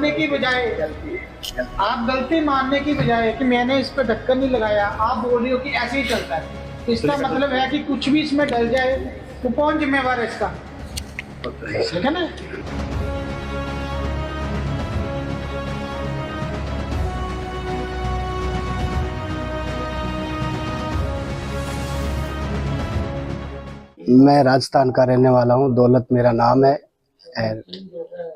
मानने की बजाय आप गलती मानने की बजाय कि मैंने इस पर ढक्कन नहीं लगाया आप बोल रहे हो कि ऐसे ही चलता है। तो इसका मतलब है कि कुछ भी इसमें डल जाए तो कौन जिम्मेवार है इसका। ठीक है ना? मैं राजस्थान का रहने वाला हूँ दौलत मेरा नाम है। और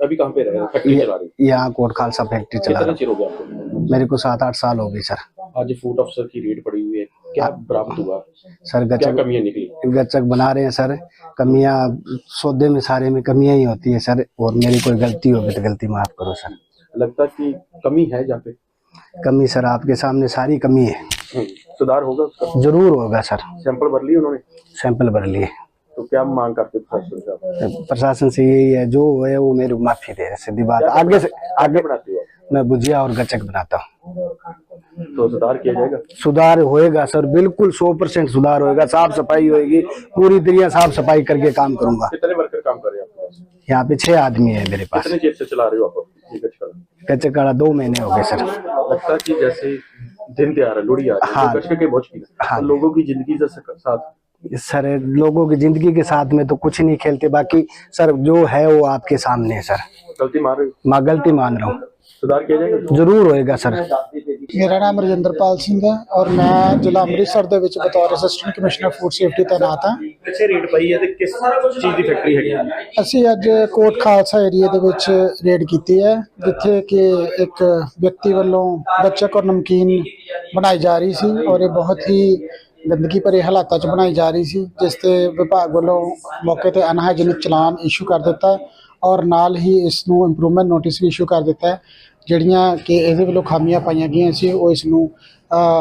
अभी कहाँ पे रह रहे हो? फैक्ट्री चला रही हो? यहाँ कोट खालसा फैक्ट्री चला रहा हो। हूँ मेरे को सात आठ साल हो गए सर। आज फ़ूड अफसर की रेड पड़ी हुई है। क्या बरामद हुआ? सर गचक कमियाँ निकली? गचक बना रहे हैं सर। कमियाँ सौदे में सारे में कमियाँ ही होती है सर। और मेरी कोई गलती होगी तो गलती माफ़ करो सर। लगता है कि कमी है जहाँ पे? कमी सर आपके सामने सारी कमी है। सुधार होगा उसका? ज़रूर होगा सर। सैंपल भर लिए उन्होंने? सैंपल भर लिए। तो क्या मांग करते प्रशासन से प्रशासन से यही है जो है वो मेरी माफ़ी दे सीधी बात। आगे से आगे बढ़ाते हो? मैं भुजिया और गचक बनाता हूँ। तो सुधार किया जाएगा? सुधार होएगा सर बिल्कुल सौ परसेंट सुधार होएगा साफ़ सफ़ाई होएगी पूरी तरह साफ़ सफ़ाई करके काम करूँगा। कितने वर्कर काम कर रहे हैं यहाँ पे छह आदमी है मेरे पास। कितने से चला रहे हो आप? अपनी गच का कच्चे काड़ा दो महीने हो गए सर। लगता है कि जैसे दिन त्योहार है लोहड़ी आ रही है हाँ। तो गचके के बहुत है। लोगों की ज़िंदगी से सक- साथ सर लोगों की जिंदगी के साथ में तो कुछ नहीं खेलते बाकी सर जो है वो आपके सामने है सर गलती मार रहे हो मैं गलती मान रहा हूँ सुधार किया जाएगा ਜ਼ਰੂਰ ਹੋਏਗਾ ਸਰ ਮੇਰਾ ਨਾਮ ਰਜਿੰਦਰਪਾਲ ਸਿੰਘ ਹੈ ਔਰ ਮੈਂ ਜ਼ਿਲ੍ਹਾ ਅੰਮ੍ਰਿਤਸਰ ਦੇ ਵਿੱਚ ਬਤੌਰ ਅਸਿਸਟੈਂਟ ਕਮਿਸ਼ਨਰ ਫੂਡ ਸੇਫਟੀ ਤੈਨਾਤ ਹਾਂ ਕਿੱਥੇ ਰੇਡ ਪਈ ਹੈ ਤੇ ਕਿਸ ਚੀਜ਼ ਦੀ ਫੈਕਟਰੀ ਹੈਗੀ ਹੈ ਅਸੀਂ ਅੱਜ ਕੋਟ ਖਾਲਸਾ ਏਰੀਆ ਦੇ ਵਿੱਚ ਰੇਡ ਕੀਤੀ ਹੈ ਜਿੱਥੇ ਕਿ ਇੱਕ ਵਿਅਕਤੀ ਵੱਲੋਂ ਗੱਚਕ ਔਰ ਨਮਕੀਨ ਬਣਾਈ ਜਾ ਰਹੀ ਸੀ ਔਰ ਇਹ ਬਹੁਤ ਹੀ ਗੰਦਗੀ ਭਰੇ ਹਾਲਾਤਾਂ 'ਚ ਬਣਾਈ ਜਾ ਰਹੀ ਸੀ ਜਿਸ ਤੇ ਵਿਭਾਗ ਵੱਲੋਂ ਮੌਕੇ ਤੇ ਅਨਹਾਈਜੀਨਿਕ ਚਲਾਨ ਇਸ਼ੂ ਕਰ ਦਿੱਤਾ ਔਰ ਨਾਲ ਹੀ ਇਸ ਨੂੰ ਇੰਪਰੂਵਮੈਂਟ ਨੋਟਿਸ ਵੀ ਇਸ਼ੂ ਕਰ ਦਿੱਤਾ ਜਿਹੜੀਆਂ ਕਿ ਇਹਦੇ ਵੱਲੋਂ ਖਾਮੀਆਂ ਪਾਈਆਂ ਗਈਆਂ ਸੀ ਉਹ ਇਸ ਨੂੰ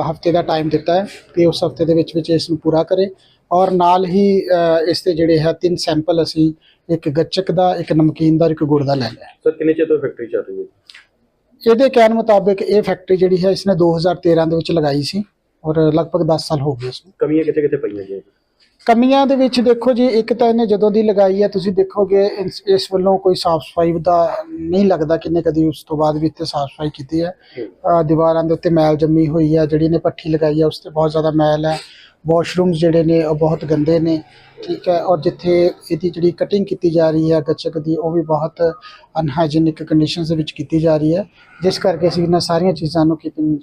ਹਫ਼ਤੇ ਦਾ ਟਾਈਮ ਦਿੱਤਾ ਹੈ ਕਿ ਉਸ ਹਫ਼ਤੇ ਦੇ ਵਿੱਚ ਵਿੱਚ ਇਸ ਨੂੰ ਪੂਰਾ ਕਰੇ ਔਰ ਨਾਲ ਹੀ ਇਸ ਦੇ ਜਿਹੜੇ ਹੈ ਤਿੰਨ ਸੈਂਪਲ ਅਸੀਂ ਇੱਕ ਗੱਚਕ ਦਾ ਇੱਕ ਨਮਕੀਨ ਦਾ ਇੱਕ ਗੁੜ ਦਾ ਲੈ ਲਿਆ ਸਰ ਕਿੰਨੇ ਚਿਰ ਤੋਂ ਫੈਕਟਰੀ ਚੱਲ ਰਹੀ ਹੈ? ਇਹਦੇ ਕਹਿਣ ਮੁਤਾਬਿਕ ਇਹ ਫੈਕਟਰੀ ਜਿਹੜੀ ਹੈ ਇਸਨੇ 2013 ਦੇ ਵਿੱਚ ਲਗਾਈ ਸੀ। ਔਰ ਲਗਭਗ 10 ਸਾਲ ਹੋ ਗਏ ਇਸ ਨੂੰ। ਕਮੀਆਂ ਕਿੱਥੇ ਕਿੱਥੇ ਪਈਆਂ ਜੀ? ਕਮੀਆਂ ਦੇ ਵਿੱਚ ਦੇਖੋ ਜੀ ਇੱਕ ਤਾਂ ਇਹਨੇ ਜਦੋਂ ਦੀ ਲਗਾਈ ਹੈ ਤੁਸੀਂ ਦੇਖੋਗੇ ਇਸ ਇਸ ਵੱਲੋਂ ਕੋਈ ਸਾਫ਼ ਸਫ਼ਾਈ ਦਾ ਨਹੀਂ ਲੱਗਦਾ ਕਿ ਇਹਨੇ ਕਦੀ ਉਸ ਤੋਂ ਬਾਅਦ ਵੀ ਇੱਥੇ ਸਾਫ਼ ਸਫ਼ਾਈ ਕੀਤੀ ਹੈ। ਅਹ ਦੀਵਾਰਾਂ ਦੇ ਉੱਤੇ ਮੈਲ ਜੰਮੀ ਹੋਈ ਹੈ ਜਿਹੜੀ ਨੇ ਪੱਠੀ ਲਗਾਈ ਹੈ ਉਸ ਤੇ ਬਹੁਤ ਜ਼ਿਆਦਾ ਮੈਲ ਹੈ ਵਾਸ਼ਰੂਮਸ ਜਿਹੜੇ ਨੇ ਉਹ ਬਹੁਤ ਗੰਦੇ ਨੇ। ਠੀਕ ਹੈ ਔਰ ਜਿੱਥੇ ਇਹਦੀ ਜਿਹੜੀ ਕਟਿੰਗ ਕੀਤੀ ਜਾ ਰਹੀ ਹੈ ਗੱਚਕ ਦੀ ਉਹ ਵੀ ਬਹੁਤ ਅਨਹਾਈਜੀਨਿਕ ਕੰਡੀਸ਼ਨਸ ਦੇ ਵਿੱਚ ਕੀਤੀ ਜਾ ਰਹੀ ਹੈ। ਜਿਸ ਕਰਕੇ ਅਸੀਂ ਇਹਨਾਂ ਸਾਰੀਆਂ ਚੀਜ਼ਾਂ ਨੂੰ ਕੀਪਿੰਗ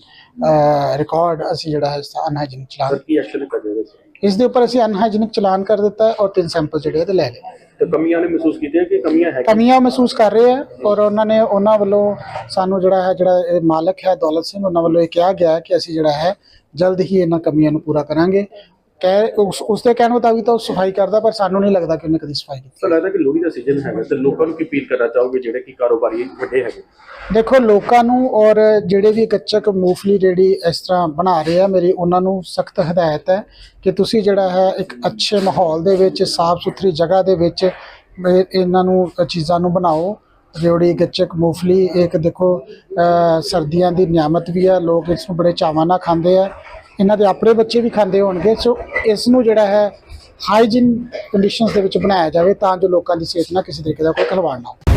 ਰਿਕਾਰਡ ਅਸੀਂ ਜਿਹੜਾ ਹੈ ਅਨਹਾਈਜੀਨਿਕ ਚਲਾਨ ਕੀ ਐਕਸ਼ਨ ਕਰ ਰਹੇ ਇਸ ਦੇ ਉੱਪਰ ਅਸੀਂ ਅਨਹਾਈਜੀਨਿਕ ਚਲਾਨ ਕਰ ਦਿੱਤਾ ਹੈ ਔਰ ਤਿੰਨ ਸੈਂਪਲ ਜਿਹੜੇ ਇਹਦੇ ਲੈ ਲਏ। ਤੇ ਕਮੀਆਂ ਨੇ ਮਹਿਸੂਸ ਕੀਤੀਆਂ ਕਿ ਕਮੀਆਂ ਹੈ ਕਮੀਆਂ ਮਹਿਸੂਸ ਕਰ ਰਹੇ ਆ ਔਰ ਉਹਨਾਂ ਨੇ ਉਹਨਾਂ ਵੱਲੋਂ ਸਾਨੂੰ ਜਿਹੜਾ ਹੈ ਜਿਹੜਾ ਇਹ ਮਾਲਕ ਹੈ ਦੌਲਤ ਸਿੰਘ ਉਹਨਾਂ ਵੱਲੋਂ ਇਹ ਕਿਹਾ ਗਿਆ ਕਿ ਅਸੀਂ ਜਿਹੜਾ ਹੈ ਜਲਦ ਹੀ ਇਹਨਾਂ ਕਮੀਆਂ ਨੂੰ ਪੂਰਾ ਕਰਾਂਗੇ ਕਹਿ ਉਸ ਉਸ ਦੇ ਕਹਿਣ ਮੁਤਾਬਿਕ ਤਾਂ ਉਹ ਸਫ਼ਾਈ ਕਰਦਾ ਪਰ ਸਾਨੂੰ ਨਹੀਂ ਲੱਗਦਾ ਕਿ ਉਹਨੇ ਕਦੀ ਸਫ਼ਾਈ ਕੀਤੀ। ਸਰ ਲੱਗਦਾ ਕਿ ਲੋਹੜੀ ਦਾ ਸੀਜ਼ਨ ਹੈਗਾ ਤੇ ਲੋਕਾਂ ਨੂੰ ਕੀ ਅਪੀਲ ਕਰਨਾ ਚਾਹੋਗੇ ਜਿਹੜੇ ਕਿ ਕਾਰੋਬਾਰੀ ਵੱਡੇ ਹੈਗੇ? ਦੇਖੋ ਲੋਕਾਂ ਨੂੰ ਔਰ ਜਿਹੜੇ ਵੀ ਗੱਚਕ ਮੂੰਗਫਲੀ ਜਿਹੜੀ ਇਸ ਤਰ੍ਹਾਂ ਬਣਾ ਰਹੇ ਆ ਮੇਰੀ ਉਹਨਾਂ ਨੂੰ ਸਖਤ ਹਦਾਇਤ ਹੈ ਕਿ ਤੁਸੀਂ ਜਿਹੜਾ ਹੈ ਇੱਕ ਅੱਛੇ ਮਾਹੌਲ ਦੇ ਵਿੱਚ ਸਾਫ਼ ਸੁਥਰੀ ਜਗ੍ਹਾ ਦੇ ਵਿੱਚ ਇਹ- ਇਹਨਾਂ ਨੂੰ ਚੀਜ਼ਾਂ ਨੂੰ ਬਣਾਓ। ਰਿਉੜੀ ਗੱਚਕ ਮੂੰਗਫਲੀ ਇੱਕ ਦੇਖੋ ਸਰਦੀਆਂ ਦੀ ਨਿਆਮਤ ਵੀ ਹੈ ਲੋਕ ਇਸ ਨੂੰ ਬੜੇ ਚਾਵਾਂ ਨਾਲ ਖਾਂਦੇ ਆ। ਇਹਨਾਂ ਦੇ ਆਪਣੇ ਬੱਚੇ ਵੀ ਖਾਂਦੇ ਹੋਣਗੇ। ਸੋ ਇਸ ਨੂੰ ਜਿਹੜਾ ਹੈ ਹਾਈਜੀਨ ਕੰਡੀਸ਼ਨਸ ਦੇ ਵਿੱਚ ਬਣਾਇਆ ਜਾਵੇ ਤਾਂ ਜੋ ਲੋਕਾਂ ਦੀ ਸਿਹਤ ਨਾਲ ਕਿਸੇ ਤਰੀਕੇ ਦਾ ਕੋਈ ਖਿਲਵਾੜ ਨਾ ਹੋਵੇ।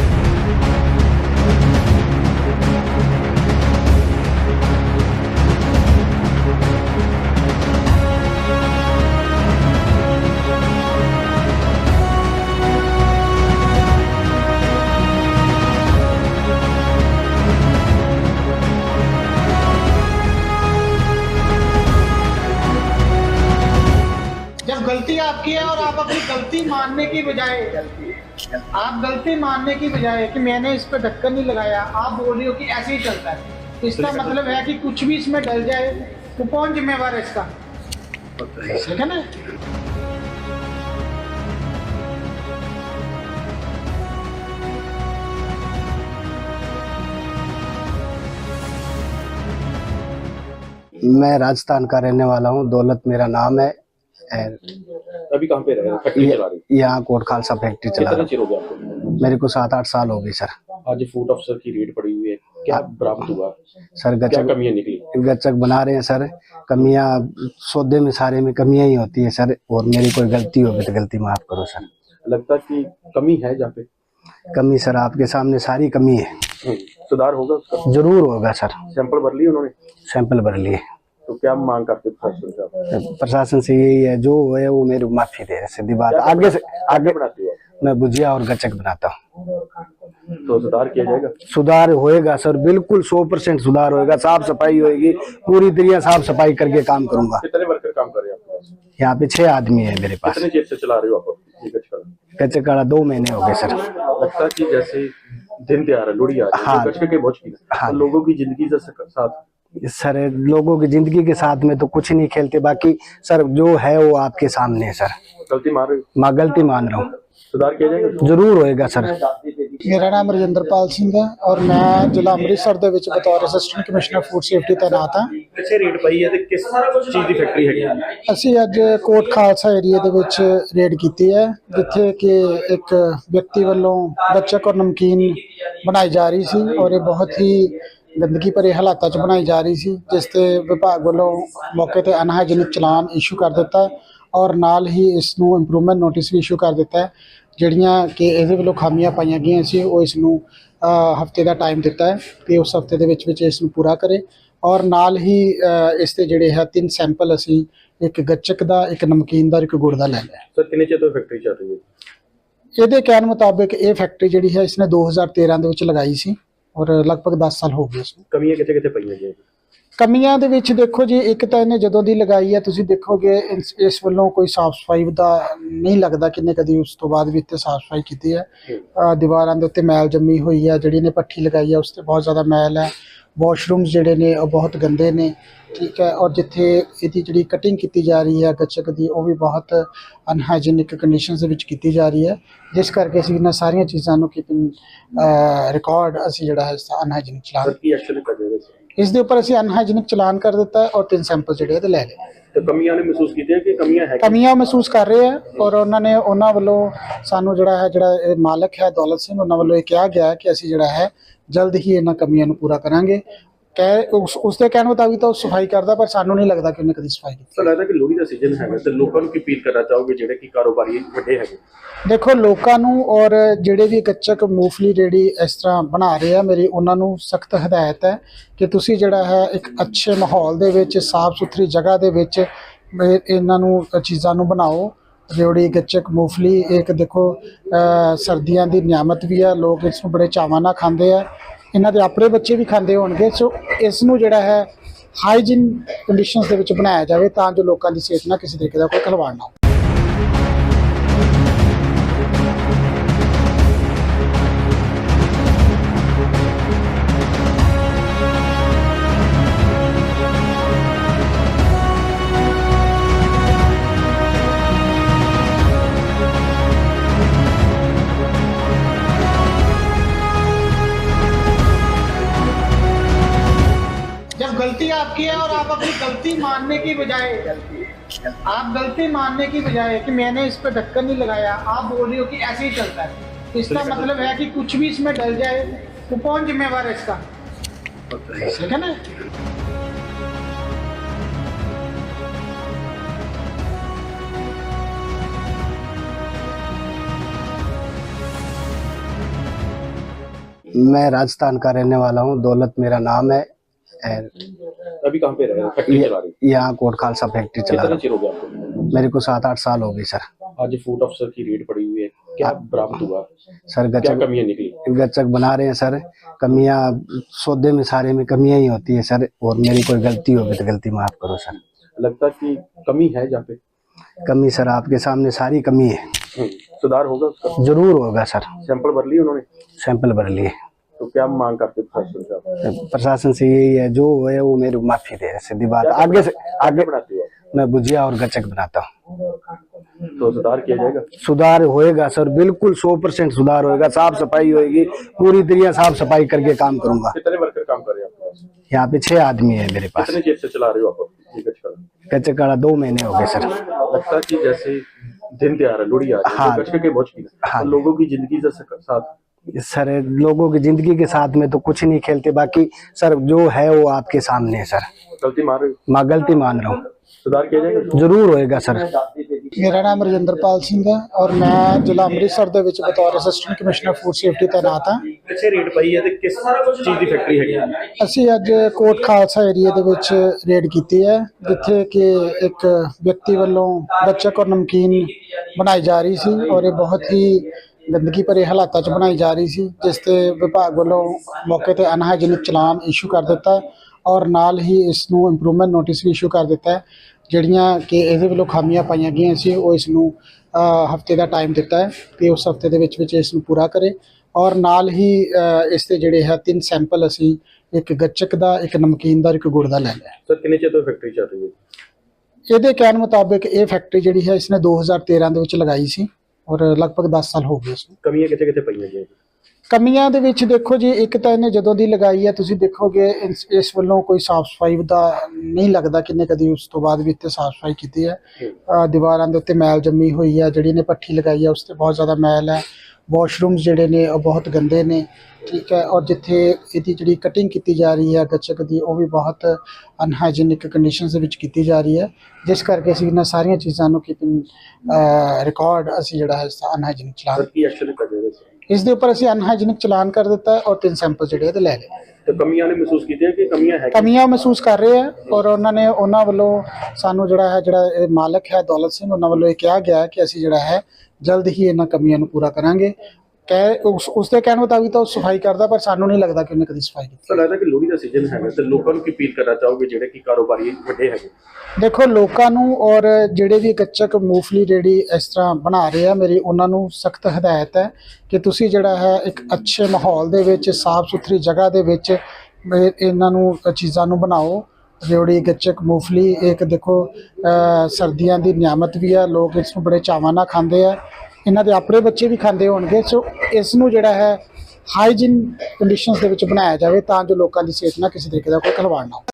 मानने की बजाय आप गलती मानने की बजाय कि मैंने इस पर ढक्कन नहीं लगाया आप बोल रहे हो कि ऐसे ही चलता है। तो इसका मतलब है कि कुछ भी इसमें डल जाए तो कौन जिम्मेवार है इसका। ठीक है ना? मैं राजस्थान का रहने वाला हूँ दौलत मेरा नाम है अभी कहाँ पे रह रहे हो? फैक्ट्री चला रही हो? यहाँ कोट खालसा फैक्ट्री चला कितना चिर हो गया आपको? मेरे को सात आठ साल हो गए सर। आज फ़ूड अफसर की रेड पड़ी हुई है। क्या बरामद हुआ? सर गचक कमियाँ निकली? गचक बना रहे हैं सर। कमियाँ सौदे में सारे में कमियाँ ही होती है सर। और मेरी कोई गलती होगी तो गलती माफ़ करो सर। लगता कि कमी है जहाँ पे? कमी सर आपके सामने सारी कमी है। हम्म, सुधार होगा उसका? ज़रूर होगा सर। सैंपल भर लिए उन्होंने? सैंपल भर लिए। तो क्या मांग करते प्रशासन से प्रशासन से यही है जो है वो मेरी माफ़ी दे सीधी बात। आगे से आगे बढ़ाते हो? मैं भुजिया और गचक बनाता हूँ। तो सुधार किया जाएगा? सुधार होएगा सर बिल्कुल सौ परसेंट सुधार होएगा साफ़ सफ़ाई होएगी पूरी तरह साफ़ सफ़ाई करके काम करूँगा। कितने वर्कर काम कर रहे हैं यहाँ पे छह आदमी है मेरे पास। कितने से चला रहे हो आप? कच्चे काड़ा दो महीने हो गए सर। लगता कि जैसे दिन त्योहार है लोहड़ी आ रही है। हाँ। तो के हाँ। लोगों की ज़िंदगी साथ सर लोगों की जिंदगी के साथ में तो कुछ नहीं खेलते बाकी सर जो है वो आपके सामने है सर गलती मार रहे हो मैं गलती मान रहा हूँ सुधार किया जाएगा जरूर होएगा सर ਮੇਰਾ ਨਾਮ ਰਜਿੰਦਰਪਾਲ ਸਿੰਘ ਹੈ ਔਰ ਮੈਂ ਜ਼ਿਲ੍ਹਾ ਅੰਮ੍ਰਿਤਸਰ ਦੇ ਵਿੱਚ ਬਤੌਰ ਅਸਿਸਟੈਂਟ ਕਮਿਸ਼ਨਰ ਫੂਡ ਸੇਫਟੀ ਤੈਨਾਤ ਹਾਂ ਕਿੱਥੇ ਰੇਟ ਪਈ ਹੈ ਤੇ ਕਿਸ ਚੀਜ਼ ਦੀ ਫੈਕਟਰੀ ਹੈਗੀ ਹੈ ਅਸੀਂ ਅੱਜ ਕੋਟ ਖਾਲਸਾ ਏਰੀਆ ਦੇ ਵਿੱਚ ਰੇਡ ਕੀਤੀ ਹੈ ਜਿੱਥੇ ਕਿ ਇੱਕ ਵਿਅਕਤੀ ਵੱਲੋਂ ਬੱਚਕ ਔਰ ਨਮਕੀਨ ਬਣਾਈ ਜਾ ਰਹੀ ਸੀ ਔਰ ਇਹ ਬਹੁਤ ਹੀ ਗੰਦਗੀ ਭਰੇ ਹਾਲਾਤਾਂ 'ਚ ਬਣਾਈ ਜਾ ਰਹੀ ਸੀ ਜਿਸ ਤੇ ਵਿਭਾਗ ਵੱਲੋਂ ਮੌਕੇ ਤੇ ਅਨਹਾਈਜੀਨਿਕ ਚਲਾਨ ਇਸ਼ੂ ਕਰ ਦਿੱਤਾ ਔਰ ਨਾਲ ਹੀ ਇਸ ਨੂੰ ਇੰਪਰੂਵਮੈਂਟ ਨੋਟਿਸ ਵੀ ਇਸ਼ੂ ਕਰ ਦਿੱਤਾ ਜਿਹੜੀਆਂ ਕਿ ਇਹਦੇ ਵੱਲੋਂ ਖਾਮੀਆਂ ਪਾਈਆਂ ਗਈਆਂ ਸੀ ਉਹ ਇਸ ਨੂੰ ਹਫ਼ਤੇ ਦਾ ਟਾਈਮ ਦਿੱਤਾ ਹੈ ਕਿ ਉਸ ਹਫ਼ਤੇ ਦੇ ਵਿੱਚ ਵਿੱਚ ਇਸ ਨੂੰ ਪੂਰਾ ਕਰੇ ਔਰ ਨਾਲ ਹੀ ਇਸ ਦੇ ਜਿਹੜੇ ਹੈ ਤਿੰਨ ਸੈਂਪਲ ਅਸੀਂ ਇੱਕ ਗੱਚਕ ਦਾ ਇੱਕ ਨਮਕੀਨ ਦਾ ਇੱਕ ਗੁੜ ਦਾ ਲੈ ਲਿਆ। ਸਰ ਕਿੰਨੇ ਚਿਰ ਤੋਂ ਫੈਕਟਰੀ ਚੱਲ ਰਹੀ ਹੈ? ਇਹਦੇ ਕਹਿਣ ਮੁਤਾਬਿਕ ਇਹ ਫੈਕਟਰੀ ਜਿਹੜੀ ਹੈ ਇਸਨੇ 2013 ਦੇ ਵਿੱਚ ਲਗਾਈ ਸੀ। ਔਰ ਲਗਭਗ 10 ਸਾਲ ਹੋ ਗਏ ਇਸ ਨੂੰ। ਕਮੀਆਂ ਕਿੱਥੇ ਕਿੱਥੇ ਪਈਆਂ ਜੀ? ਕਮੀਆਂ ਦੇ ਵਿੱਚ ਦੇਖੋ ਜੀ ਇੱਕ ਤਾਂ ਇਹਨੇ ਜਦੋਂ ਦੀ ਲਗਾਈ ਹੈ ਤੁਸੀਂ ਦੇਖੋਗੇ ਇਸ- ਇਸ ਵੱਲੋਂ ਕੋਈ ਸਾਫ਼ ਸਫ਼ਾਈ ਦਾ ਨਹੀਂ ਲੱਗਦਾ ਕਿੰਨੇ ਕਦੀ ਉਸ ਤੋਂ ਬਾਅਦ ਵੀ ਇੱਥੇ ਸਾਫ਼ ਸਫ਼ਾਈ ਕੀਤੀ ਹੈ। ਅ, ਦੀਵਾਰਾਂ ਦੇ ਉੱਤੇ ਮੈਲ ਜੰਮੀ ਹੋਈ ਹੈ ਜਿਹੜੀ ਇਹਨੇ ਪੱਠੀ ਲਗਾਈ ਹੈ ਉਸ ਤੇ ਬਹੁਤ ਜ਼ਿਆਦਾ ਮੈਲ ਹੈ। ਵਾਸ਼ਰੂਮਸ ਜਿਹੜੇ ਨੇ ਉਹ ਬਹੁਤ ਗੰਦੇ ਨੇ ਠੀਕ ਹੈ ਔਰ ਜਿੱਥੇ ਇਹਦੀ ਜਿਹੜੀ ਕਟਿੰਗ ਕੀਤੀ ਜਾ ਰਹੀ ਹੈ ਗੱਚਕ ਦੀ ਉਹ ਵੀ ਬਹੁਤ ਅਨਹਾਈਜੀਨਿਕ ਕੰਡੀਸ਼ਨਸ ਦੇ ਵਿੱਚ ਕੀਤੀ ਜਾ ਰਹੀ ਹੈ। ਜਿਸ ਕਰਕੇ ਅਸੀਂ ਇਹਨਾਂ ਸਾਰੀਆਂ ਚੀਜ਼ਾਂ ਨੂੰ ਕੀਪਿੰਗ ਰਿਕਾਰਡ ਅਸੀਂ ਜਿਹੜਾ ਹੈ ਅਨਹਾਈਜੀਨਿਕ ਚਲਾਨ ਸਰ ਕੀ ਐਕਸ਼ਨ ਕਰ ਰਹੇ ਹੋ ਇਸ ਦੇ ਉੱਪਰ ਅਸੀਂ ਅਨਹਾਈਜੀਨਿਕ ਚਲਾਨ ਕਰ ਦਿੱਤਾ ਔਰ ਤਿੰਨ ਸੈਂਪਲ ਜਿਹੜੇ ਇਹਦੇ ਲੈ ਲਏ। ਤੇ ਕਮੀਆਂ ਨੇ ਮਹਿਸੂਸ ਕੀਤੀਆਂ ਕਿ ਕਮੀਆਂ ਹੈ ਕਮੀਆਂ ਮਹਿਸੂਸ ਕਰ ਰਹੇ ਆ ਔਰ ਉਹਨਾਂ ਨੇ ਉਹਨਾਂ ਵੱਲੋਂ ਸਾਨੂੰ ਜਿਹੜਾ ਹੈ ਜਿਹੜਾ ਇਹ ਮਾਲਕ ਹੈ ਦੌਲਤ ਸਿੰਘ ਉਹਨਾਂ ਵੱਲੋਂ ਇਹ ਕਿਹਾ ਗਿਆ ਕਿ ਅਸੀਂ ਜਿਹੜਾ ਹੈ ਜਲਦ ਹੀ ਇਹਨਾਂ ਕਮੀਆਂ ਨੂੰ ਪੂਰਾ ਕਰਾਂਗੇ ਕਹਿ ਉਸ ਉਸ ਦੇ ਕਹਿਣ ਮੁਤਾਬਿਕ ਤਾਂ ਉਹ ਸਫ਼ਾਈ ਕਰਦਾ ਪਰ ਸਾਨੂੰ ਨਹੀਂ ਲੱਗਦਾ ਕਿ ਉਹਨੇ ਕਦੀ ਸਫ਼ਾਈ ਕੀਤੀ। ਸਰ ਲੱਗਦਾ ਕਿ ਲੋਹੜੀ ਦਾ ਸੀਜ਼ਨ ਹੈਗਾ ਤੇ ਲੋਕਾਂ ਨੂੰ ਕੀ ਅਪੀਲ ਕਰਨਾ ਚਾਹੋਗੇ ਜਿਹੜੇ ਕਿ ਕਾਰੋਬਾਰੀ ਵੱਡੇ ਹੈਗੇ? ਦੇਖੋ ਲੋਕਾਂ ਨੂੰ ਔਰ ਜਿਹੜੇ ਵੀ ਗੱਚਕ ਮੂੰਗਫਲੀ ਰੇੜੀ ਇਸ ਤਰ੍ਹਾਂ ਬਣਾ ਰਹੇ ਆ ਮੇਰੀ ਉਹਨਾਂ ਨੂੰ ਸਖਤ ਹਦਾਇਤ ਹੈ ਕਿ ਤੁਸੀਂ ਜਿਹੜਾ ਹੈ ਇੱਕ ਅੱਛੇ ਮਾਹੌਲ ਦੇ ਵਿੱਚ ਸਾਫ਼ ਸੁਥਰੀ ਜਗ੍ਹਾ ਦੇ ਵਿੱਚ ਇਹ- ਇਹਨਾਂ ਨੂੰ ਚੀਜ਼ਾਂ ਨੂੰ ਬਣਾਓ। ਰੇਵੜੀ ਗੱਚਕ ਮੂੰਗਫਲੀ ਇੱਕ ਦੇਖੋ ਸਰਦੀਆਂ ਦੀ ਨਿਆਮਤ ਵੀ ਹੈ ਲੋਕ ਇਸ ਨੂੰ ਬੜੇ ਚਾਵਾਂ ਨਾਲ ਖਾਂਦੇ ਆ। ਇਹਨਾਂ ਦੇ ਆਪਣੇ ਬੱਚੇ ਵੀ ਖਾਂਦੇ ਹੋਣਗੇ। ਸੋ ਇਸ ਨੂੰ ਜਿਹੜਾ ਹੈ ਹਾਈਜੀਨ ਕੰਡੀਸ਼ਨਸ ਦੇ ਵਿੱਚ ਬਣਾਇਆ ਜਾਵੇ ਤਾਂ ਜੋ ਲੋਕਾਂ ਦੀ ਸਿਹਤ ਨਾਲ ਕਿਸੇ ਤਰੀਕੇ ਦਾ ਕੋਈ ਖਿਲਵਾੜ ਨਾ ਹੋਵੇ। गलती मानने की बजाय आप गलती मानने की बजाय कि मैंने इस पर ढक्कन नहीं लगाया आप बोल रही हो कि ऐसे ही चलता है। इसका मतलब है कि कुछ भी इसमें डल जाए तो कौन जिम्मेवार है इसका? ठीक है ना? मैं राजस्थान का रहने वाला हूँ दौलत मेरा नाम है। अभी कहाँ पे रहे फैक्ट्री चला रही यहाँ कोट खालसा फैक्ट्री चला रहा हो। गया आपको? मेरे को सात आठ साल हो गई सर। आज फ़ूड अफसर की रेट पड़ी हुई है। क्या बरामद हुआ? सर क्या गचक कमियाँ निकली? गचक बना रहे हैं सर। कमियाँ सौदे में सारे में कमियाँ ही होती है सर। और मेरी कोई गलती होगी तो गलती माफ़ करो सर। लगता कि कमी है जहाँ पे? कमी सर आपके सामने सारी कमी है। हम्म, सुधार होगा उसका? ज़रूर होगा सर। सैंपल भर लिए उन्होंने? सैंपल भर लिए। तो क्या मांग करते प्रशासन से प्रशासन से यही है जो है वो मेरी माफ़ी दे सीधी बात। आगे से आगे बढ़ाते मैं भुजिया और गचक बनाता हूँ। तो सुधार किया जाएगा? सुधार होएगा सर बिल्कुल सौ परसेंट सुधार होएगा साफ़ सफ़ाई होएगी पूरी तरह साफ़ सफ़ाई करके काम करूँगा। कितने वर्कर काम कर रहे हैं यहाँ पे छह आदमी है मेरे पास। कितने से चला रहे हो आप कच्चे काड़ा दो महीने हो गए सर। लगता है कि जैसे दिन त्योहार है लोहड़ी आ रही है हाँ। तो के की हाँ। लोगों की ज़िंदगी से सक- साथ सर लोगों की जिंदगी के साथ में तो कुछ नहीं खेलते बाकी सर जो है वो आपके सामने है सर गलती मार रहे हो मैं गलती मान रहा हूँ ਸੁਧਾਰ ਕਿਹਾ ਜਾਏਗਾ जरूर होएगा सर ਮੇਰਾ ਨਾਮ ਰਜਿੰਦਰਪਾਲ ਸਿੰਘ ਹੈ ਔਰ ਮੈਂ ਜ਼ਿਲ੍ਹਾ ਅੰਮ੍ਰਿਤਸਰ ਦੇ ਵਿੱਚ ਬਤੌਰ ਅਸਿਸਟੈਂਟ ਕਮਿਸ਼ਨਰ ਫੂਡ ਸੇਫਟੀ ਤਾਇਨਾਤ ਹਾਂ ਕਿੱਥੇ ਰੇਡ ਪਈ ਹੈ ਤੇ ਕਿਸ ਚੀਜ਼ ਦੀ ਫੈਕਟਰੀ ਹੈਗੀ ਹੈ ਅਸੀਂ ਅੱਜ ਕੋਟ ਖਾਲਸਾ ਏਰੀਆ ਦੇ ਵਿੱਚ ਰੇਡ ਕੀਤੀ ਹੈ ਜਿੱਥੇ ਕਿ ਇੱਕ ਵਿਅਕਤੀ ਵੱਲੋਂ ਗੱਚਕ ਔਰ ਨਮਕੀਨ ਬਣਾਈ ਜਾ ਰਹੀ ਸੀ ਔਰ ਇਹ ਬਹੁਤ ਹੀ ਗੰਦਗੀ ਭਰੇ ਹਾਲਾਤਾਂ 'ਚ ਬਣਾਈ ਜਾ ਰਹੀ ਸੀ ਜਿਸ ਤੇ ਵਿਭਾਗ ਵੱਲੋਂ ਮੌਕੇ ਤੇ ਅਨਹਾਈਜੀਨਿਕ ਚਲਾਨ ਇਸ਼ੂ ਕਰ ਦਿੱਤਾ ਔਰ ਨਾਲ ਹੀ ਇਸ ਨੂੰ ਇੰਪਰੂਵਮੈਂਟ ਨੋਟਿਸ ਵੀ ਇਸ਼ੂ ਕਰ ਦਿੱਤਾ। ਜਿਹੜੀਆਂ ਕਿ ਇਹਦੇ ਵੱਲੋਂ ਖਾਮੀਆਂ ਪਾਈਆਂ ਗਈਆਂ ਸੀ ਉਹ ਇਸ ਨੂੰ ਹਫ਼ਤੇ ਦਾ ਟਾਈਮ ਦਿੱਤਾ ਹੈ ਤੇ ਉਸ ਹਫ਼ਤੇ ਦੇ ਵਿੱਚ ਵਿੱਚ ਇਸ ਨੂੰ ਪੂਰਾ ਕਰੇ ਔਰ ਨਾਲ ਹੀ ਇਸ ਦੇ ਜਿਹੜੇ ਹੈ ਤਿੰਨ ਸੈਂਪਲ ਅਸੀਂ ਇੱਕ ਗੱਚਕ ਦਾ ਇੱਕ ਨਮਕੀਨ ਦਾ ਇੱਕ ਗੁੜ ਦਾ ਲੈ ਲਿਆ ਸਰ ਕਿੰਨੇ ਚਿਰ ਤੋਂ ਫੈਕਟਰੀ ਚੱਲ ਰਹੀ ਹੈ ਇਹਦੇ ਕਹਿਣ ਮੁਤਾਬਿਕ ਇਹ ਫੈਕਟਰੀ ਜਿਹੜੀ ਹੈ ਇਸਨੇ 2013 ਦੇ ਵਿੱਚ ਲਗਾਈ ਸੀ ਔਰ ਲਗਭਗ 10 ਸਾਲ ਹੋ ਗਏ ਇਸ ਨੂੰ ਕਮੀਆਂ ਕਿੱਥੇ ਕਿੱਥੇ ਪਈਆਂ ਗਈਆਂ ਕਮੀਆਂ ਦੇ ਵਿੱਚ ਦੇਖੋ ਜੀ ਇੱਕ ਤਾਂ ਇਹਨੇ ਜਦੋਂ ਦੀ ਲਗਾਈ ਹੈ ਤੁਸੀਂ ਦੇਖੋਗੇ ਇਸ- ਇਸ ਵੱਲੋਂ ਕੋਈ ਸਾਫ਼ ਸਫ਼ਾਈ ਦਾ ਨਹੀਂ ਲੱਗਦਾ ਕਿ ਇਹਨੇ ਕਦੀ ਉਸ ਤੋਂ ਬਾਅਦ ਵੀ ਇੱਥੇ ਸਾਫ਼ ਸਫ਼ਾਈ ਕੀਤੀ ਹੈ। ਅਹ ਦੀਵਾਰਾਂ ਦੇ ਉੱਤੇ ਮੈਲ ਜੰਮੀ ਹੋਈ ਹੈ ਜਿਹੜੀ ਇਹਨੇ ਪੱਠੀ ਲਗਾਈ ਹੈ ਉਸ ਤੇ ਬਹੁਤ ਜ਼ਿਆਦਾ ਮੈਲ ਹੈ ਵਾਸ਼ਰੂਮਸ ਜਿਹੜੇ ਨੇ ਉਹ ਬਹੁਤ ਗੰਦੇ ਨੇ, ਠੀਕ ਹੈ, ਔਰ ਜਿੱਥੇ ਇਹਦੀ ਜਿਹੜੀ ਕਟਿੰਗ ਕੀਤੀ ਜਾ ਰਹੀ ਹੈ ਗੱਚਕ ਦੀ, ਉਹ ਵੀ ਬਹੁਤ ਅਨਹਾਈਜੀਨਿਕ ਕੰਡੀਸ਼ਨਸ ਦੇ ਵਿੱਚ ਕੀਤੀ ਜਾ ਰਹੀ ਹੈ। ਜਿਸ ਕਰਕੇ ਅਸੀਂ ਇਹਨਾਂ ਸਾਰੀਆਂ ਚੀਜ਼ਾਂ ਨੂੰ ਕੀਪਿੰਗ ਰਿਕਾਰਡ ਅਸੀਂ ਜਿਹੜਾ ਹੈ ਅਨਹਾਈਜੀਨਿਕ ਚਲਾ ਸਰ, ਕੀ ਰਹੇ ਹੋ ਇਸ ਦੇ ਉੱਪਰ ਅਸੀਂ ਅਨਹਾਈਜੀਨਿਕ ਚਲਾਨ ਕਰ ਦਿੱਤਾ ਹੈ ਔਰ ਤਿੰਨ ਸੈਂਪਲ ਜਿਹੜੇ ਇਹਦੇ ਲੈ ਲਏ। ਤੇ ਕਮੀਆਂ ਨੇ ਮਹਿਸੂਸ ਕੀਤੀਆਂ ਕਿ ਕਮੀਆਂ ਹੈਗੀਆਂ? ਕਮੀਆਂ ਮਹਿਸੂਸ ਕਰ ਰਹੇ ਆ ਔਰ ਉਹਨਾਂ ਨੇ ਉਹਨਾਂ ਵੱਲੋਂ ਸਾਨੂੰ ਜਿਹੜਾ ਹੈ ਜਿਹੜਾ ਇਹ ਮਾਲਕ ਹੈ ਦੌਲਤ ਸਿੰਘ ਉਹਨਾਂ ਵੱਲੋਂ ਇਹ ਕਿਹਾ ਗਿਆ ਹੈ ਕਿ ਅਸੀਂ ਜਿਹੜਾ ਹੈ ਜਲਦ ਹੀ ਇਹਨਾਂ ਕਮੀਆਂ ਨੂੰ ਪੂਰਾ ਕਰਾਂਗੇ ਕਹਿ ਉਸ ਉਸ ਦੇ ਕਹਿਣ ਮੁਤਾਬਿਕ ਤਾਂ ਉਹ ਸਫ਼ਾਈ ਕਰਦਾ ਪਰ ਸਾਨੂੰ ਨਹੀਂ ਲੱਗਦਾ ਕਿ ਉਹਨੇ ਕਦੀ ਸਫ਼ਾਈ ਕੀਤੀ। ਸਰ ਲੱਗਦਾ ਕਿ ਲੋਹੜੀ ਦਾ ਸੀਜ਼ਨ ਹੈਗਾ ਤੇ ਲੋਕਾਂ ਨੂੰ ਕੀ ਅਪੀਲ ਕਰਨਾ ਚਾਹੋਗੇ ਜਿਹੜੇ ਕਿ ਕਾਰੋਬਾਰੀ ਵੱਡੇ ਹੈਗੇ? ਦੇਖੋ ਲੋਕਾਂ ਨੂੰ ਔਰ ਜਿਹੜੇ ਵੀ ਗੱਚਕ ਮੂੰਗਫਲੀ ਰੇੜੀ ਇਸ ਤਰ੍ਹਾਂ ਬਣਾ ਰਹੇ ਆ ਮੇਰੀ ਉਹਨਾਂ ਨੂੰ ਸਖਤ ਹਦਾਇਤ ਹੈ ਕਿ ਤੁਸੀਂ ਜਿਹੜਾ ਹੈ ਇੱਕ ਅੱਛੇ ਮਾਹੌਲ ਦੇ ਵਿੱਚ ਸਾਫ਼ ਸੁਥਰੀ ਜਗ੍ਹਾ ਦੇ ਵਿੱਚ ਇਹ- ਇਹਨਾਂ ਨੂੰ ਚੀਜ਼ਾਂ ਨੂੰ ਬਣਾਓ। ਰੇਵੜੀ ਗੱਚਕ ਮੂੰਗਫਲੀ ਇੱਕ ਦੇਖੋ ਸਰਦੀਆਂ ਦੀ ਨਿਆਮਤ ਵੀ ਹੈ ਲੋਕ ਇਸ ਨੂੰ ਬੜੇ ਚਾਵਾਂ ਨਾਲ ਖਾਂਦੇ ਆ। ਇਹਨਾਂ ਦੇ ਆਪਣੇ ਬੱਚੇ ਵੀ ਖਾਂਦੇ ਹੋਣਗੇ, ਸੋ ਇਸ ਨੂੰ ਜਿਹੜਾ ਹੈ ਹਾਈਜੀਨ ਕੰਡੀਸ਼ਨਸ ਦੇ ਵਿੱਚ ਬਣਾਇਆ ਜਾਵੇ ਤਾਂ ਜੋ ਲੋਕਾਂ ਦੀ ਸਿਹਤ ਨਾਲ ਕਿਸੇ ਤਰੀਕੇ ਦਾ ਕੋਈ ਖਿਲਵਾੜ ਨਾ ਹੋਵੇ।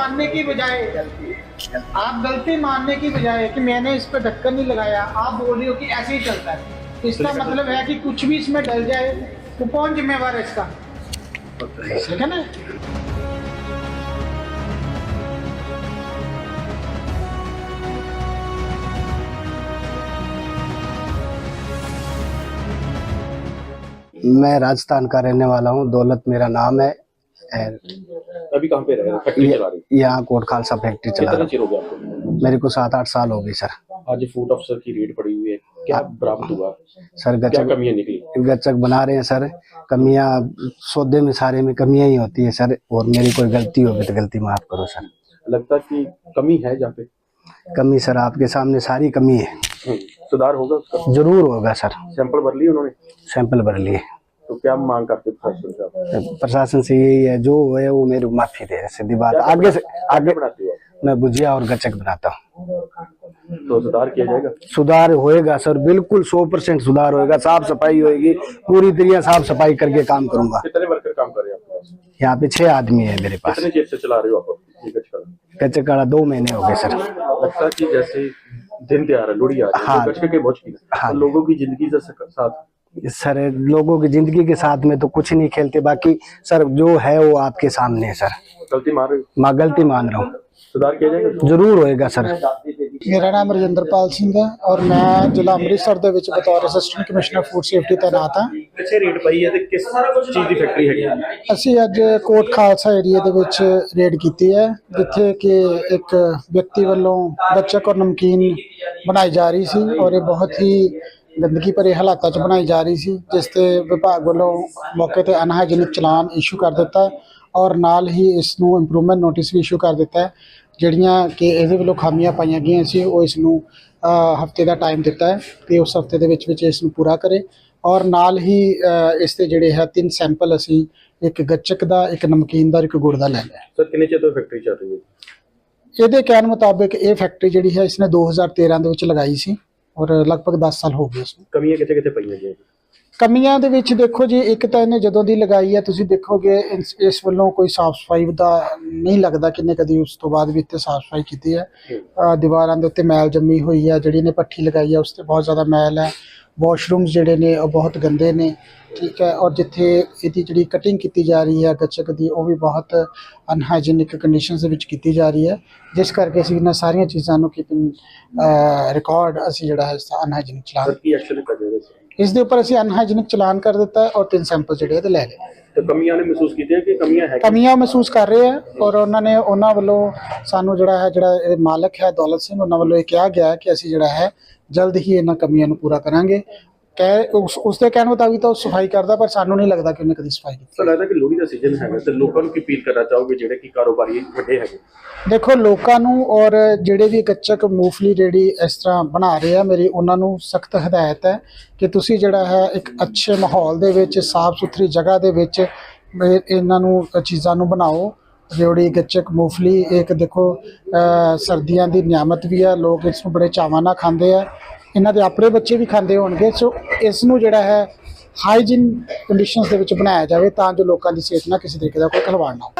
मानने की बजाय आप गलती मानने की बजाय कि मैंने इस पर ढक्कन नहीं लगाया आप बोल रहे हो कि ऐसे ही चलता है। इसका मतलब है कि कुछ भी इसमें डल जाए तो कौन जिम्मेवार है इसका? ठीक है ना? मैं राजस्थान का रहने वाला हूँ दौलत मेरा नाम है। अभी कहाँ पे रह फैक्ट्री चला रही यहाँ कोट खालसा फैक्ट्री चला रहा। हो हूँ मेरे को सात आठ साल हो गए सर। आज फ़ूड अफसर की रेड पड़ी हुई है। क्या बरामद हुआ? सर गचक कमियाँ निकली? गचक बना रहे हैं सर। कमियाँ सौदे में सारे में कमियाँ ही होती है सर। और मेरी कोई गलती होगी तो गलती माफ़ करो सर। लगता कि कमी है जहाँ पे? कमी सर आपके सामने सारी कमी है। हम्म, सुधार होगा उसका? ज़रूर होगा सर। सैंपल भर लिए उन्होंने? सैंपल भर लिए। क्या मांग करते प्रशासन से प्रशासन से यही है जो है वो मेरी माफ़ी दे सीधी बात। आगे से आगे बनाते हो? मैं भुजिया और गचक बनाता हूँ। तो सुधार किया जाएगा? सुधार होएगा सर बिल्कुल सौ परसेंट सुधार होएगा साफ़ सफ़ाई होएगी पूरी तरह साफ़ सफ़ाई करके काम करूँगा। कितने वर्कर काम कर रहे हैं यहाँ पे छह आदमी है मेरे पास। कितने से चला रहे हो आप का कच्चे काड़ा दो महीने हो गए सर। लगता है कि जैसे दिन त्योहार है लोहड़ी आ रही है हाँ। तो के बहुत की हाँ। लोगों की ज़िंदगी साथ सर लोगों की जिंदगी के साथ में तो कुछ नहीं खेलते बाकी सर जो है वो आपके सामने है सर गलती मार रहे हो मैं गलती मान रहा हूँ सुधार किया जाएगा जरूर होएगा सर ਮੇਰਾ ਨਾਮ ਰਜਿੰਦਰਪਾਲ ਸਿੰਘ ਹੈ ਔਰ ਮੈਂ ਜ਼ਿਲ੍ਹਾ ਅੰਮ੍ਰਿਤਸਰ ਦੇ ਵਿੱਚ ਬਤੌਰ ਅਸਿਸਟੈਂਟ ਕਮਿਸ਼ਨਰ ਫੂਡ ਸੇਫਟੀ ਤਾਇਨਾਤ ਹਾਂ ਕਿੱਥੇ ਰੇਡ ਪਈ ਹੈ ਤੇ ਕਿਸ ਚੀਜ਼ ਦੀ ਫੈਕਟਰੀ ਹੈਗੀ ਹੈ ਅਸੀਂ ਅੱਜ ਕੋਟ ਖਾਲਸਾ ਏਰੀਆ ਦੇ ਵਿੱਚ ਰੇਡ ਕੀਤੀ ਹੈ ਜਿੱਥੇ ਕਿ ਇੱਕ ਵਿਅਕਤੀ ਵੱਲੋਂ ਗੱਚਕ ਔਰ ਨਮਕੀਨ ਬਣਾਈ ਜਾ ਰਹੀ ਸੀ ਔਰ ਇਹ ਬਹੁਤ ਹੀ ਗੰਦਗੀ ਭਰੇ ਹਾਲਾਤਾਂ 'ਚ ਬਣਾਈ ਜਾ ਰਹੀ ਸੀ ਜਿਸ ਤੇ ਵਿਭਾਗ ਵੱਲੋਂ ਮੌਕੇ ਤੇ ਅਨਹਾਈਜੀਨਿਕ ਚਲਾਨ ਇਸ਼ੂ ਕਰ ਦਿੱਤਾ ਔਰ ਨਾਲ ਹੀ ਇਸ ਨੂੰ ਇੰਪਰੂਵਮੈਂਟ ਨੋਟਿਸ ਵੀ ਇਸ਼ੂ ਕਰ ਦਿੱਤਾ ਜਿਹੜੀਆਂ ਕਿ ਇਹਦੇ ਵੱਲੋਂ ਖਾਮੀਆਂ ਪਾਈਆਂ ਗਈਆਂ ਸੀ ਉਹ ਇਸ ਨੂੰ ਹਫ਼ਤੇ ਦਾ ਟਾਈਮ ਦਿੱਤਾ ਹੈ ਤੇ ਉਸ ਹਫ਼ਤੇ ਦੇ ਵਿੱਚ ਵਿੱਚ ਇਸ ਨੂੰ ਪੂਰਾ ਕਰੇ ਔਰ ਨਾਲ ਹੀ ਇਸ ਦੇ ਜਿਹੜੇ ਹੈ ਤਿੰਨ ਸੈਂਪਲ ਅਸੀਂ ਇੱਕ ਗੱਚਕ ਦਾ ਇੱਕ ਨਮਕੀਨ ਦਾ ਇੱਕ ਗੁੜ ਦਾ ਲੈ ਲਿਆ। ਸਰ ਕਿੰਨੇ ਚਿਰ ਤੋਂ ਫੈਕਟਰੀ ਚੱਲ ਰਹੀ ਹੈ? ਇਹਦੇ ਕਹਿਣ ਮੁਤਾਬਿਕ ਇਹ ਫੈਕਟਰੀ ਜਿਹੜੀ ਹੈ ਇਸਨੇ 2013 ਦੇ ਵਿੱਚ ਲਗਾਈ ਸੀ। ਔਰ ਲਗਭਗ 10 ਸਾਲ ਹੋ ਗਏ ਇਸ ਨੂੰ ਕਮੀਆਂ ਕਿੱਥੇ ਕਿੱਥੇ ਪਈਆਂ ਜੀ? ਕਮੀਆਂ ਦੇ ਵਿੱਚ ਦੇਖੋ ਜੀ ਇੱਕ ਤਾਂ ਇਹਨੇ ਜਦੋਂ ਦੀ ਲਗਾਈ ਹੈ ਤੁਸੀਂ ਦੇਖੋਗੇ ਇਸ- ਇਸ ਵੱਲੋਂ ਕੋਈ ਸਾਫ਼ ਸਫ਼ਾਈ ਦਾ ਨਹੀਂ ਲੱਗਦਾ ਕਿੰਨੇ ਕਦੀ ਉਸ ਤੋਂ ਬਾਅਦ ਵੀ ਇੱਥੇ ਸਾਫ਼ ਸਫ਼ਾਈ ਕੀਤੀ ਹੈ। ਅਹ ਦੀਵਾਰਾਂ ਦੇ ਉੱਤੇ ਮੈਲ ਜੰਮੀ ਹੋਈ ਹੈ ਜਿਹੜੀ ਨੇ ਪੱਠੀ ਲਗਾਈ ਹੈ ਉਸ ਤੇ ਬਹੁਤ ਜ਼ਿਆਦਾ ਮੈਲ ਹੈ ਵਾਸ਼ਰੂਮਸ ਜਿਹੜੇ ਨੇ ਉਹ ਬਹੁਤ ਗੰਦੇ ਨੇ ਠੀਕ ਹੈ ਔਰ ਜਿੱਥੇ ਇਹਦੀ ਜਿਹੜੀ ਕਟਿੰਗ ਕੀਤੀ ਜਾ ਰਹੀ ਹੈ ਗੱਚਕ ਦੀ ਉਹ ਵੀ ਬਹੁਤ ਅਨਹਾਈਜੀਨਿਕ ਕੰਡੀਸ਼ਨਸ ਦੇ ਵਿੱਚ ਕੀਤੀ ਜਾ ਰਹੀ ਹੈ। ਜਿਸ ਕਰਕੇ ਅਸੀਂ ਇਹਨਾਂ ਸਾਰੀਆਂ ਚੀਜ਼ਾਂ ਨੂੰ ਕੀਪਿੰਗ ਰਿਕਾਰਡ ਅਸੀਂ ਜਿਹੜਾ ਹੈ ਅਨਹਾਈਜੀਨਿਕ ਚਲਾਨ ਸਰ ਕੀ ਐਕਸ਼ਨ ਕਰ ਰਹੇ ਸੀ? ਇਸ ਦੇ ਉੱਪਰ ਅਸੀਂ ਅਨਹਾਈਜੀਨਿਕ ਚਲਾਨ ਕਰ ਦਿੱਤਾ ਔਰ ਤਿੰਨ ਸੈਂਪਲ ਜਿਹੜੇ ਇਹਦੇ ਲੈ ਲਏ। ਤੇ ਕਮੀਆਂ ਨੇ ਮਹਿਸੂਸ ਕੀਤੀਆਂ ਕਿ ਕਮੀਆਂ ਹੈ ਕਮੀਆਂ ਮਹਿਸੂਸ ਕਰ ਰਹੇ ਆ ਔਰ ਉਹਨਾਂ ਨੇ ਉਹਨਾਂ ਵੱਲੋਂ ਸਾਨੂੰ ਜਿਹੜਾ ਹੈ ਜਿਹੜਾ ਇਹ ਮਾਲਕ ਹੈ ਦੌਲਤ ਸਿੰਘ ਉਹਨਾਂ ਵੱਲੋਂ ਇਹ ਕਿਹਾ ਗਿਆ ਕਿ ਅਸੀਂ ਜਿਹੜਾ ਹੈ ਜਲਦ ਹੀ ਇਹਨਾਂ ਕਮੀਆਂ ਨੂੰ ਪੂਰਾ ਕਰਾਂਗੇ। ਕਹਿ ਉਸ ਉਸ ਦੇ ਕਹਿਣ ਮੁਤਾਬਿਕ ਤਾਂ ਉਹ ਸਫ਼ਾਈ ਕਰਦਾ ਪਰ ਸਾਨੂੰ ਨਹੀਂ ਲੱਗਦਾ ਕਿ ਉਹਨੇ ਕਦੀ ਸਫ਼ਾਈ ਕੀਤੀ। ਸਰ ਲੱਗਦਾ ਕਿ ਲੋਹੜੀ ਦਾ ਸੀਜ਼ਨ ਹੈਗਾ ਤੇ ਲੋਕਾਂ ਨੂੰ ਕੀ ਅਪੀਲ ਕਰਨਾ ਚਾਹੋਗੇ ਜਿਹੜੇ ਕਿ ਕਾਰੋਬਾਰੀ ਵੱਡੇ ਹੈਗੇ? ਦੇਖੋ ਲੋਕਾਂ ਨੂੰ ਔਰ ਜਿਹੜੇ ਵੀ ਕੱਚਕ ਮੂੰਗਫਲੀ ਰੇੜੀ ਇਸ ਤਰ੍ਹਾਂ ਬਣਾ ਰਹੇ ਆ ਮੇਰੀ ਉਹਨਾਂ ਨੂੰ ਸਖਤ ਹਦਾਇਤ ਹੈ ਕਿ ਤੁਸੀਂ ਜਿਹੜਾ ਹੈ ਇੱਕ ਅੱਛੇ ਮਾਹੌਲ ਦੇ ਵਿੱਚ ਸਾਫ਼ ਸੁਥਰੀ ਜਗ੍ਹਾ ਦੇ ਵਿੱਚ ਇਹ- ਇਹਨਾਂ ਨੂੰ ਚੀਜ਼ਾਂ ਨੂੰ ਬਣਾਓ। ਰੇਵੜੀ ਗੱਚਕ ਮੂੰਗਫਲੀ, ਇੱਕ ਦੇਖੋ ਸਰਦੀਆਂ ਦੀ ਨਿਆਮਤ ਵੀ ਹੈ ਲੋਕ ਇਸ ਨੂੰ ਬੜੇ ਚਾਵਾਂ ਨਾਲ ਖਾਂਦੇ ਆ। ਇਹਨਾਂ ਦੇ ਆਪਣੇ ਬੱਚੇ ਵੀ ਖਾਂਦੇ ਹੋਣਗੇ, ਸੋ ਇਸ ਨੂੰ ਜਿਹੜਾ ਹੈ ਹਾਈਜੀਨ ਕੰਡੀਸ਼ਨਸ ਦੇ ਵਿੱਚ ਬਣਾਇਆ ਜਾਵੇ ਤਾਂ ਜੋ ਲੋਕਾਂ ਦੀ ਸਿਹਤ ਨਾਲ ਕਿਸੇ ਤਰੀਕੇ ਦਾ ਕੋਈ ਖਿਲਵਾੜ ਨਾ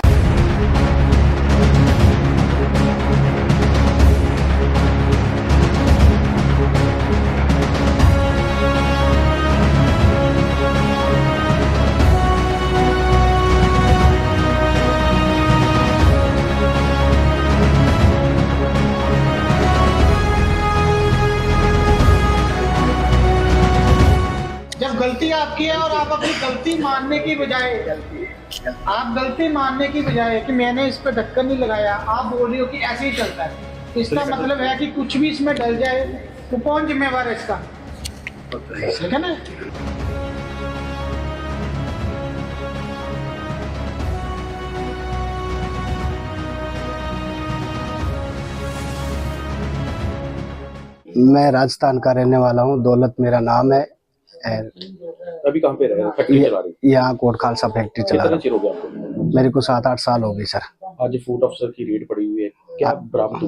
गलती मानने की बजाय आप गलती मानने की बजाय कि मैंने इस पर ढक्कन नहीं लगाया आप बोल रही हो कि ऐसे ही चलता है। इसका मतलब है कि कुछ भी इसमें डल जाए तो कौन जिम्मेवार है इसका? ठीक है ना? मैं राजस्थान का रहने वाला हूँ दौलत मेरा नाम है। अभी कहाँ पे रह रहे हैं फैक्ट्री चला रही यहाँ कोट खालसा फैक्ट्री चला कितना रहा चिर हो गया आपको हूँ मेरे को सात आठ साल हो गए सर आज फूड अफसर की रेड पड़ी हुई है क्या बरामद हुआ